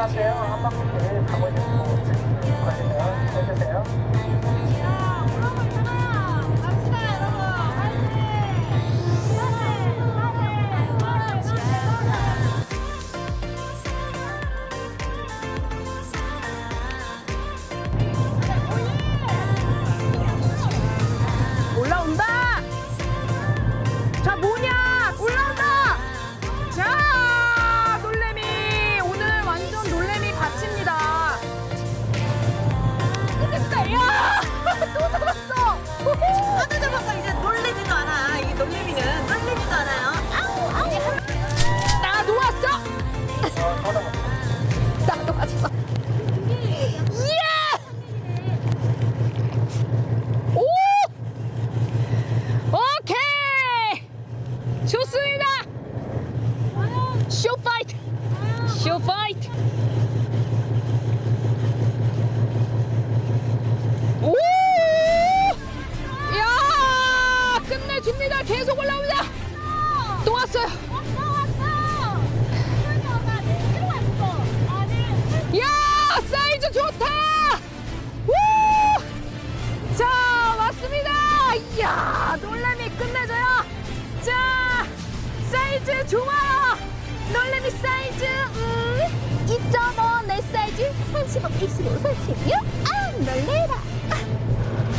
한번 마켓 하세요. 한 바퀴 가고 있는 거걸 좋아요! 놀래미 사이즈, 음, 2.5, 내 사이즈 35, 25, 36? 아, 놀래라!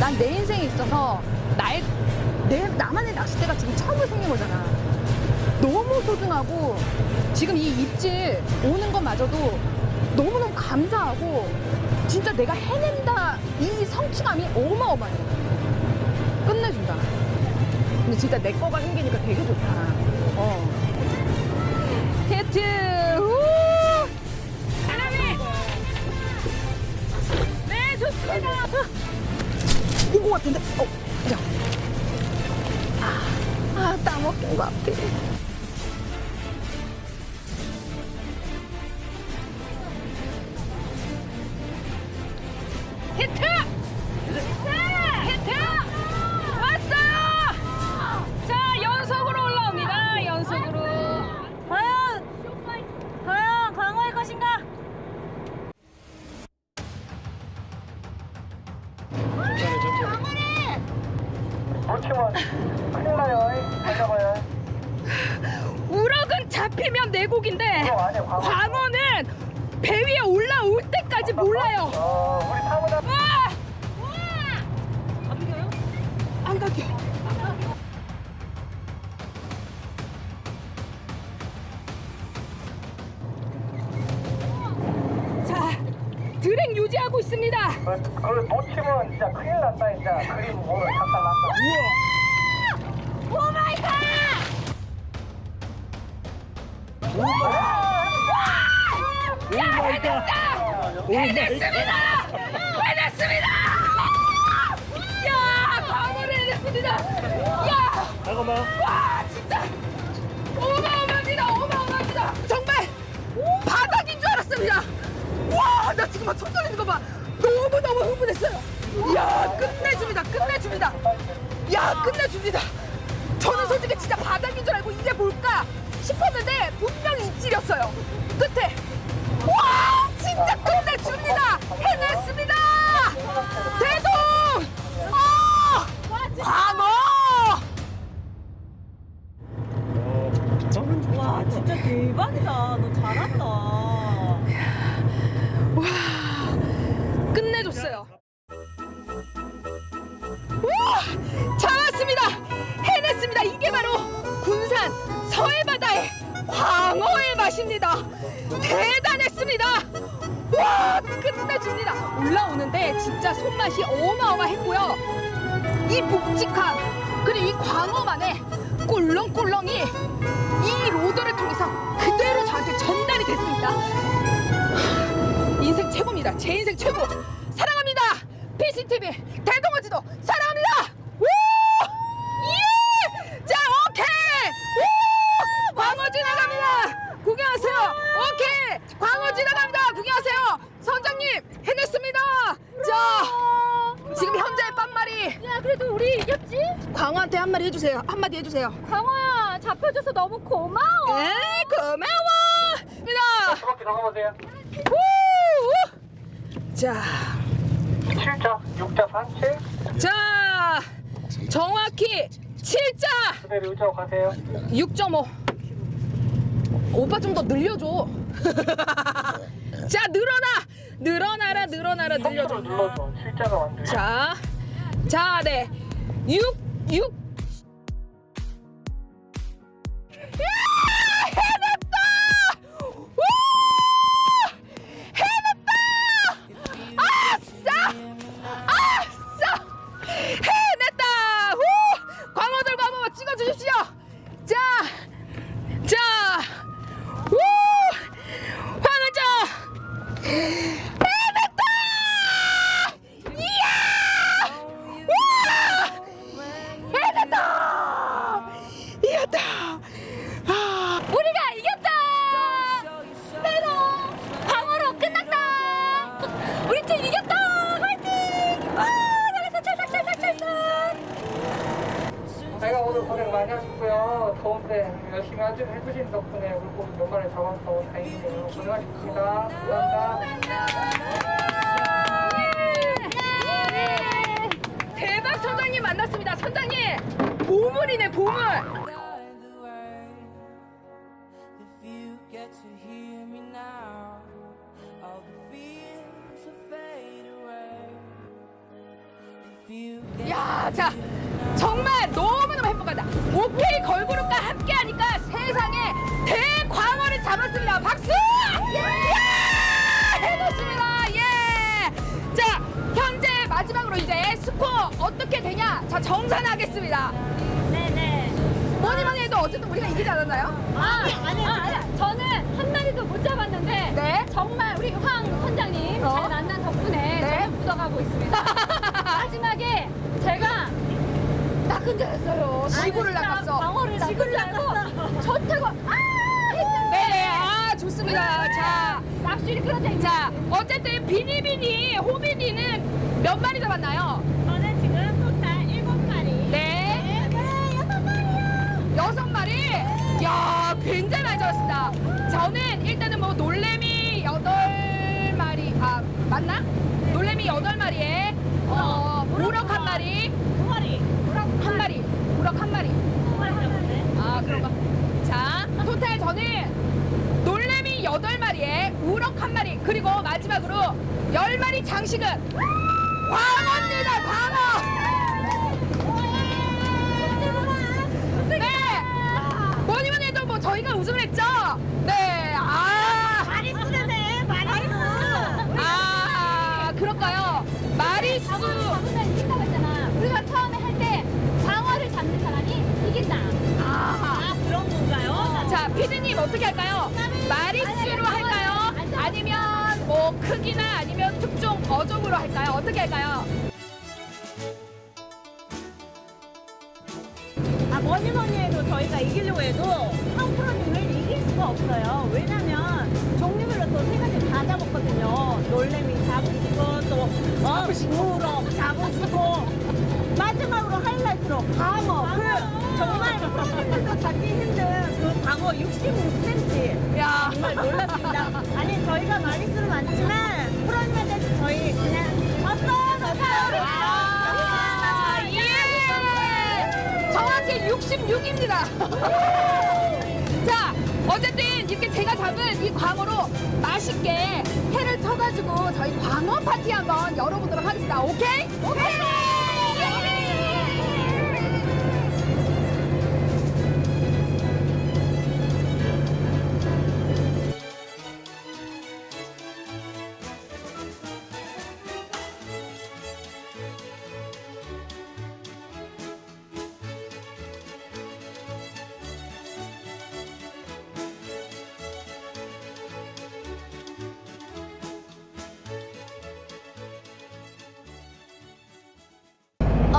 난 내 인생에 있어서 나의, 내, 나만의 낚싯대가 지금 처음으로 생긴 거잖아. 너무 소중하고 지금 이 입질 오는 것마저도 너무너무 감사하고 진짜 내가 해낸다 이 성취감이 어마어마해 끝내준다 근데 진짜 내 거가 생기니까 되게 좋다 어히 트 우! 사랑해 네 좋습니다 온것 같은데 어 야. 아, 아, 따먹긴 것 같아. 잡히면 내곡인데 광어. 광어는 배 위에 올라올 때까지 몰라요. 어, 타고나 와! 안 가게. 자, 드랙 유지하고 있습니다. 그, 그걸 놓치면 진짜 큰일 난다, 진짜. 그림 오늘 작살 난다. 야, 해냈다! 해냈습니다! 해냈습니다! 야, 광어를 해냈습니다! 야! 잠깐만. 와 진짜 어마어마합니다 어마어마합니다 정말 바닥인 줄 알았습니다 와 나 지금 막손 떨리는 거 봐 너무너무 흥분했어요 이야 끝내줍니다 끝내줍니다 야 끝내줍니다 저는 솔직히 진짜 바닥인 줄 알고 이게 뭘까 싶었는데 분명히 입질이었어요 끝에 와 진짜 끝내줍니다. 해냈습니다. 대동! 아 광어! 와 진짜 대박이다. 너 잘한다. 광어한테 한마디 해주세요. 한마디 해주세요. 광호야 잡혀줘서 너무 고마워. 에이 고마워. 자, 수박기 나가보세요. 우! 자, 7자, 6자 산책. 자, 정확히 7자 그대로 의자로 가세요. 6.5. 오빠 좀 더 늘려줘. 자, 늘어나, 늘어나라, 늘어나라, 늘려줘. 눌러줘. 7자가 안 돼. 자, 자, 네, 6, you. 이겼다. 화이팅! 와 잘했어 찰싹 찰싹 찰싹. 제가 오늘 고생 많이 하셨고요. 더운데 열심히 하시- 해주신 덕분에 물고기 몇 마리 잡아서 다행이네요. 고생하셨습니다. 감사합니다. 대박 선장님 만났습니다. 선장님 보물이네 보물. 자 정말 너무너무 행복하다. 오케이 걸그룹과 함께 하니까 세상에 대광어를 잡았습니다. 박수! 예! 해놓습니다. 예. 자 현재 마지막으로 이제 스코어 어떻게 되냐? 자 정산하겠습니다. 네네. 뭐니 뭐니 해도 어쨌든 우리가 이기지 않았나요? 아, 아니, 아, 아니, 저는 한 마리도 못 잡았는데 네. 정말 우리 황 선장님 어? 잘 만난 덕분에 네. 저는 묻어가고 있습니다. 마지막에 알았어요. 지구를 낚았어. 방어를 줄 알고 저 타고 아 했는데 네, 아 좋습니다. 자, 낚시를 끌어다 자 어쨌든 비니비니 호비니는 몇 마리 잡았나요? 저는 지금 토탈 일곱 마리. 네. 네, 여섯 마리요. 여섯 마리? 야, 굉장히 많이 잡았습니다. 저는 일단은 뭐 놀래미 여덟 마리, 아, 맞나? 놀래미 여덟 마리에, 어, 우럭 한 마리, 두 마리. 한 마리. 아, 그런가? 자, 토탈 저는 놀래미 여덟 마리에 우럭 한 마리, 그리고 마지막으로 열 마리 장식은 광어입니다, 광어! 네! 뭐니 뭐니 해도 뭐 저희가 우승을 했죠? 뭐 크기나 아니면 특종 어종으로 할까요? 어떻게 할까요? 아, 뭐니 뭐니 해도 저희가 이기려고 해도 황 프로님을 이길 수가 없어요. 왜냐면 종류별로 또 세 가지 다 잡았거든요. 놀래미 잡으시고 또 어, 우럭 잡으시고 마지막으로 하이라이트로 광어. 그 정말 프로님들도 잡기 힘든 그 광어 66cm. 야. 정말 놀랐습니다. 아니 저희가 마 66입니다. 자, 어쨌든 이렇게 제가 잡은 이 광어로 맛있게 회를 쳐가지고 저희 광어 파티 한번 열어보도록 하겠습니다. 오케이? 오케이!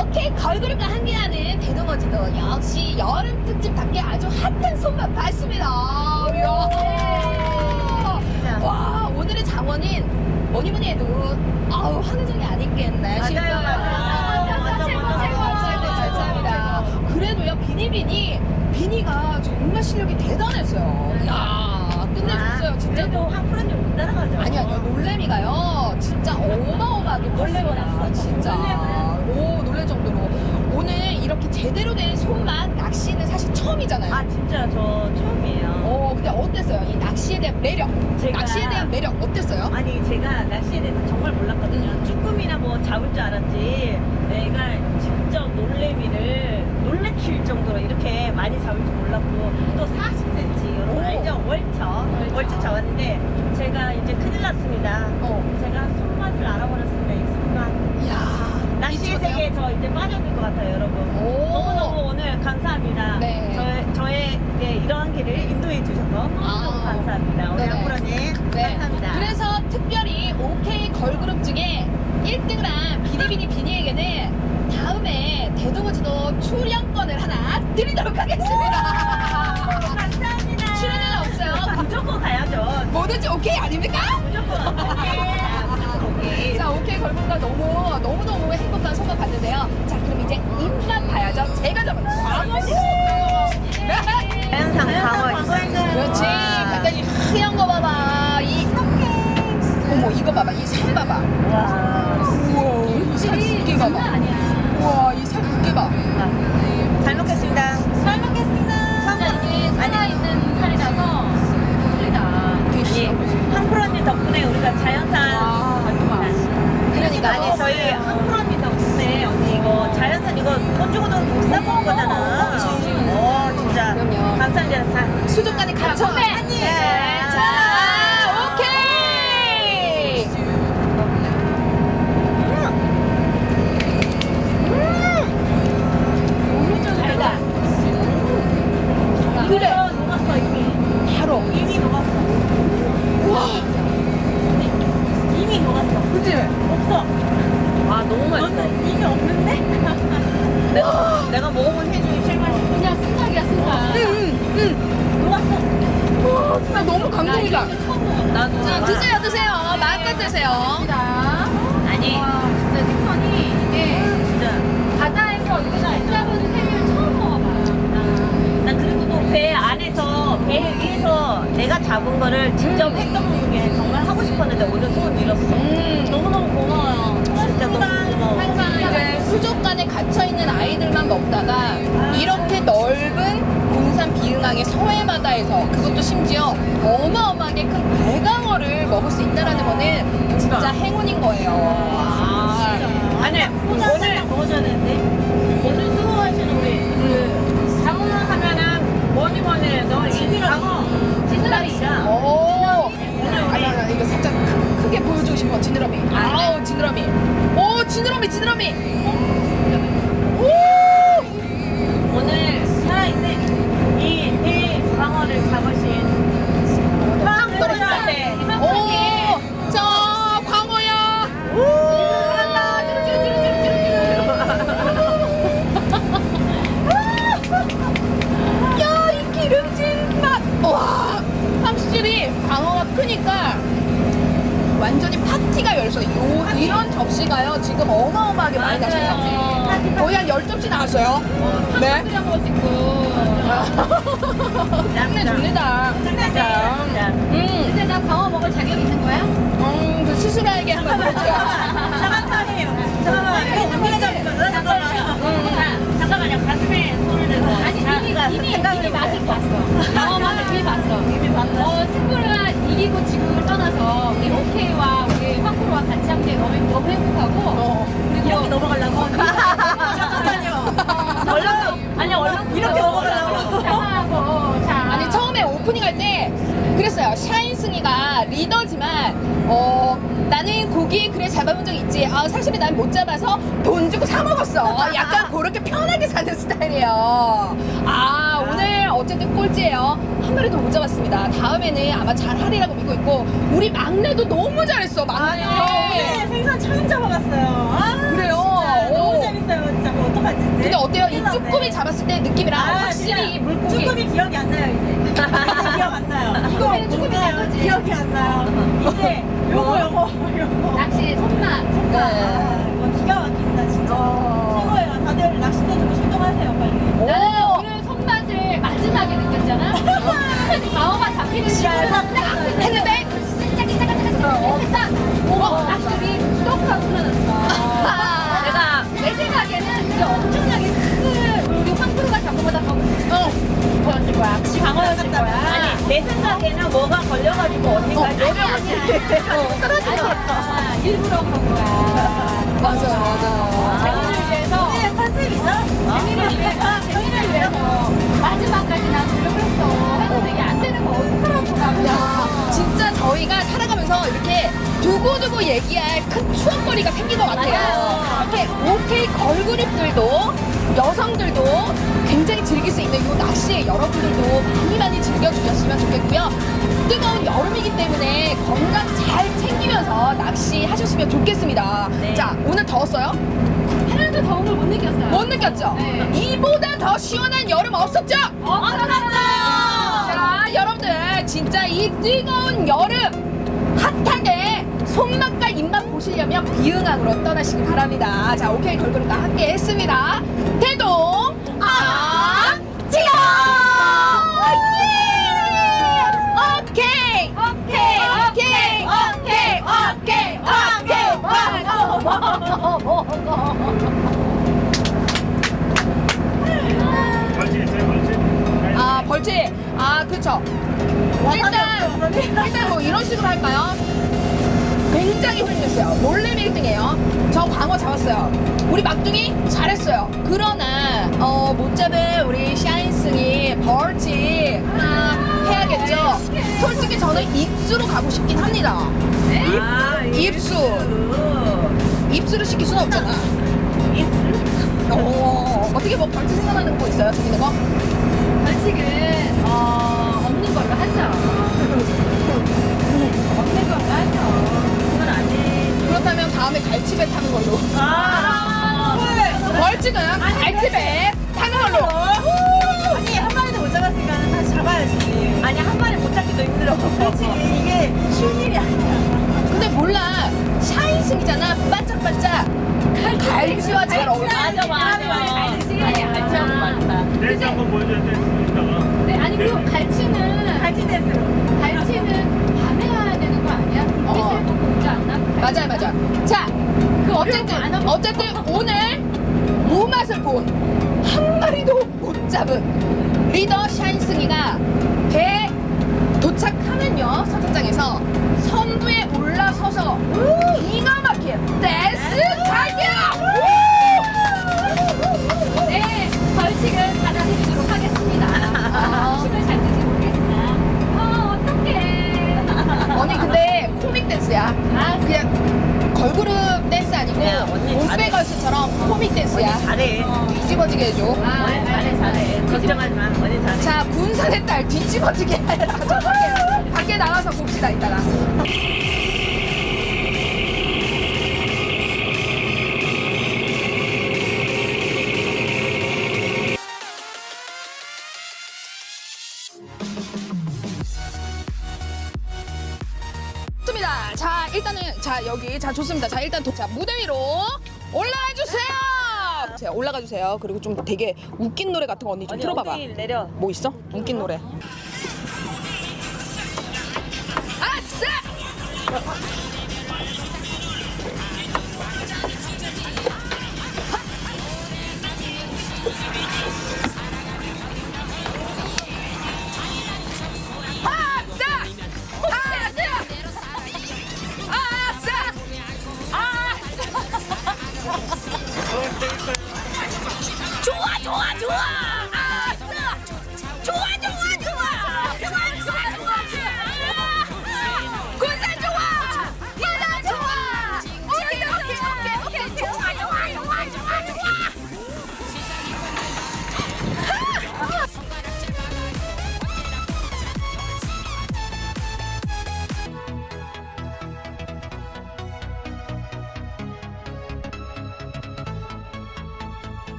오케이 걸그룹과 함께하는 대동어지도 역시 여름 특집답게 아주 핫한 손맛 봤습니다. 이야. 와 오늘의 장원인 뭐니 뭐니 해도 아우 한우정이 아니겠네. 맞아요, 싶어요. 맞아요. 아, 맞아, 최고, 맞아. 최고, 그래도요 비니비니 비니가 정말 실력이 대단했어요. 야 끝내줬어요 진짜. 그래도 황프로님 못 따라가죠. 아니 아니요 놀래미가요 진짜 어마어마하게 놀래버렸어 진짜 오 놀랄 정도로 오늘 이렇게 제대로 된 손맛 낚시는 사실 처음이잖아요. 아 진짜 저 처음이에요. 어 근데 어땠어요 이 낚시에 대한 매력 제가- 낚시에 대한 매력 어땠어요? 아니 제가 낚시에 대해서 정말 몰랐거든요. 쭈꾸미나 뭐 잡을 줄 알았지. 내가 직접 놀래미를 놀래킬 정도로 이렇게 많이 잡을 줄 몰랐고 또 40cm 여러분 오. 알죠? 월척 월척 잡았는데 제가 이제 큰일 났습니다. 어. 제가 손맛을 알아버렸습니다. 이 손맛. 이야 미쳤어요? 세계에 저 이제 빠져들 것 같아요, 여러분. 오. 너무너무 오늘 감사합니다. 네. 저의, 저에게 이러한 길을 인도해 주셔서 너무너무 아. 감사합니다. 우리 네네. 한프로님 네. 감사합니다. 그래서 특별히 OK 걸그룹 중에 1등을 한 비니비니 비니에게는 다음에 대동호지도 출연권을 하나 드리도록 하겠습니다. 감사합니다. 출연료는 없어요. 무조건 가야죠. 뭐든지 오케이 아닙니까? 무조건. 네. 무조건 오케이. 자, 오케이 걸그룹과 너무 소감 봤는데요. 자, 그럼 이제 입만 봐야죠. 제가 잡은 광어 씨. 자연상 방어 그렇지. 이 하얀 거 봐봐. 이 어머 이거 봐봐. 이살 봐봐. 와. 우와, 살 굵게 봐봐. 우와, 이살 굵게 봐. 잘 먹겠습니다. 잘 먹겠습니다. 살아있는 살이라서 힘들다. 그치. 한프로님 덕분에 우리가 자연산 그러니까 아니 저희 한 수족관에 갇혀. 한 입. 자, 오케이. 달다. 그래. 녹았어 이미. 바로. 이미 녹았어. 와, 이미 녹았어. 그치? 없어. 와 너무 맛있어. 이미 없는데? 내가 내가 먹어본 회중 진짜 너무 감동이다. 나도. 자, 드세요, 드세요. 마음껏 드세요. 아니. 진짜 생선이 이게 진짜. 바다에서 이렇게 잡은 회를 처음 먹어봐. 나 그리고 또 배 안에서 배 위에서 내가 잡은 거를 직접 회 떠먹는 게 정말 하고 싶었는데 오늘 소원 이뤘어. 음. 너무너무 고마워요. 진짜 너무 고마워. 항상 이제 수족관에 갇혀 있는 아이들만 먹다가 이렇게 넓은 군산 비흥항의 서해 바다에서 그것도 심지어 어마어마하게 큰 발광어를 먹을 수 있다라는 거는 진짜 행운인 거예요. 아, 완전히 파티가 열서 요 이런 접시가요 지금 어마어마하게 많이 나셨어요. 거의 한 10접시 나왔어요. 네. 있고. 끝내줍니다. 자, 음. 근데 나 광어 먹을 자격 있는 거야? 음, 그 스스로에게 한번 해보죠. 잠깐만요. 잠깐만. 이거 언니가 잡은 거야? 잠깐만요. 잠깐만요. 가슴에 손을 대고. 아니 이미 이미 이미 맛을 봤어. 광어 맛을 이미 봤어. 이미 봤어. 어 승부를 이기고 지금을 떠나서 우리 오케이와 우리 황프로와 같이 함께 너무 너무 행복하고 어. 그리고 이렇게 넘어가려고? 잠깐만요. 얼른, 아니, 얼른 이렇게 넘어가려고. 장하고 자 아니 처음에 오프닝 할 때 그랬어요. 샤인승이가 리더지만 어 나는 고기 그래 잡아본 적 있지. 아 사실은 난 못 잡아서 돈 주고 사 먹었어. 약간 그렇게 편하게 사는 스타일이에요. 아 어쨌든 꼴찌예요. 한 마리도 못 잡았습니다. 다음에는 아마 잘하리라고 믿고 있고 우리 막내도 너무 잘했어. 막내. 네, 생선 처음 잡아갔어요. 아, 그래요? 진짜 너무 오. 재밌어요. 진짜 그거 어떡하지? 이제? 근데 어때요? 이 큰일 났네. 쭈꾸미 잡았을 때 느낌이랑 아, 확실히 물고기. 쭈꾸미 기억이 안 나요, 이제. 이제 기억 안 나요. 이거 쭈꾸미 뭔가요? 된 거지. 기억이 안 나요. 이제 요거, 요거, 요거. 낚시 손맛 네. 아, 이거 기가 막힌다, 진짜. 최 두고두고 얘기할 큰 추억거리가 생긴 것 같아요. 이렇게 오케이 걸그룹들도 여성들도 굉장히 즐길 수 있는 이 낚시 여러분들도 많이 많이 즐겨주셨으면 좋겠고요. 뜨거운 여름이기 때문에 건강 잘 챙기면서 낚시 하셨으면 좋겠습니다. 네. 자, 오늘 더웠어요? 하나도 더운 걸 못 느꼈어요. 못 느꼈죠? 네. 이보다 더 시원한 여름 없었죠? 없었죠! 자, 여러분들 진짜 이 뜨거운 여름 핫하게 손맛과 입맛 보시려면 비응항으로 떠나시기 바랍니다. 자, 오케이. 걸그룹과 함께 했습니다. 대동 아지요 오케이! 오케이! 오케이! 오케이! 오케이! 벌칙 있어요, 벌칙? 아 벌칙 아 그쵸 일단 일단 뭐 이런 식으로 할까요? 굉장히 훌륭했어요. 몰래미 1등이에요. 저 광어 잡았어요. 우리 막둥이 잘했어요. 그러나 어, 못 잡은 우리 샤인승이 벌칙 하나 해야겠죠. 솔직히 저는 입수로 가고 싶긴 합니다. 아, 입수. 입수를 시킬 수는 없잖아. 어, 어떻게 뭐 벌칙 생각나는 거 있어요? 재밌는 거? 벌칙은 어, 없는 걸로 하죠. 다음에 갈치배 타는 걸로. 아, 벌칙은 갈치배 타는 걸로. 아니 한 마리도 못 잡았으니까 다시 잡아야지. 아니 한 마리 못 잡기도 힘들어. 그렇지 이게 쉬운 일이 아니야. 근데 몰라. 샤인승이잖아. 반짝반짝. 갈치와 잘 어울려. 맞아 맞아. 갈치. 아니 갈치하고 맞다. 댄스 한번 보여줘야 댄스 이따가. 네, 아니 그리고 갈치는 갈치 됐어. 갈치는 아니야? 어. 오지 않나? 맞아요, 맞아요. 자, 그 어쨌든, 어쨌든 오늘 무맛을 본 한 마리도 못 잡은 리더 샤인승이가 배 도착하면요, 선착장에서 선두에 올라서서 기가 막힌 댄스 타격! 댄스야. 아, 그냥 걸그룹 댄스 아니고 야, 언니 몸빼걸스처럼 코믹 댄스야. 잘해. 뒤집어지게 해줘. 아, 언니 잘해 잘해. 걱정하지 마. 언니 잘해. 자, 군산의 딸 뒤집어지게 해라. 저 밖에, 밖에 나가서 봅시다, 이따가. 좋습니다. 자, 일단, 도, 자, 무대 위로 올라가 주세요! 자, 올라가 주세요. 그리고 좀 되게 웃긴 노래 같은 거 언니 좀 틀어봐봐. 엉덩이 내려. 뭐 있어? 웃긴 노래.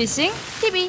피싱 TV